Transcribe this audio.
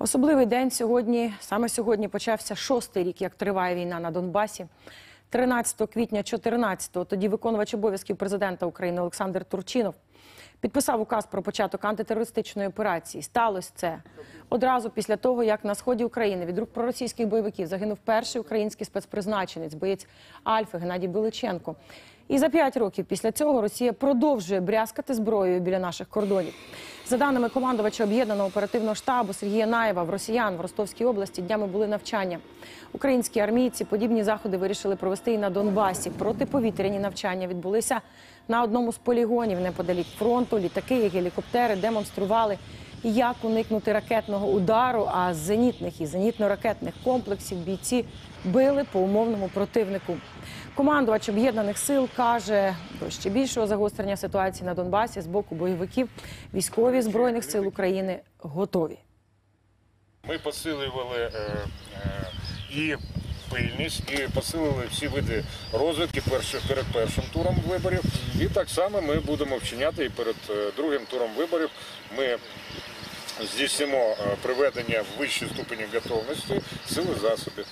Особливий день сьогодні. Саме сьогодні почався шостий рік, як триває війна на Донбасі. 13 квітня 14-го тоді виконувач обов'язків президента України Олександр Турчинов підписав указ про початок антитерористичної операції. Сталося це одразу після того, як на сході України від рук проросійських бойовиків загинув перший український спецпризначенець, боєць Альфи Геннадій Биличенко. І за п'ять років після цього Росія продовжує брязкати зброєю біля наших кордонів. За даними командувача об'єднаного оперативного штабу Сергія Наєва, в росіян в Ростовській області днями були навчання. Українські армійці подібні заходи вирішили провести і на Донбасі. Протиповітряні навчання відбулися на одному з полігонів неподалік фронту. Літаки і гелікоптери демонстрували, як уникнути ракетного удару. А з зенітних і зенітно-ракетних комплексів бійці били по умовному противнику. Командувач об'єднаних сил каже, до ще більшого загострення ситуації на Донбасі з боку бойовиків військові збройних сил України готові. Ми посилювали е, е, і пильність, і посилили всі види розвідки перших, перед першим туром виборів. І так само ми будемо вчиняти і перед е, другим туром виборів. Ми здійснимо е, приведення в вищі ступені готовності сили засобів.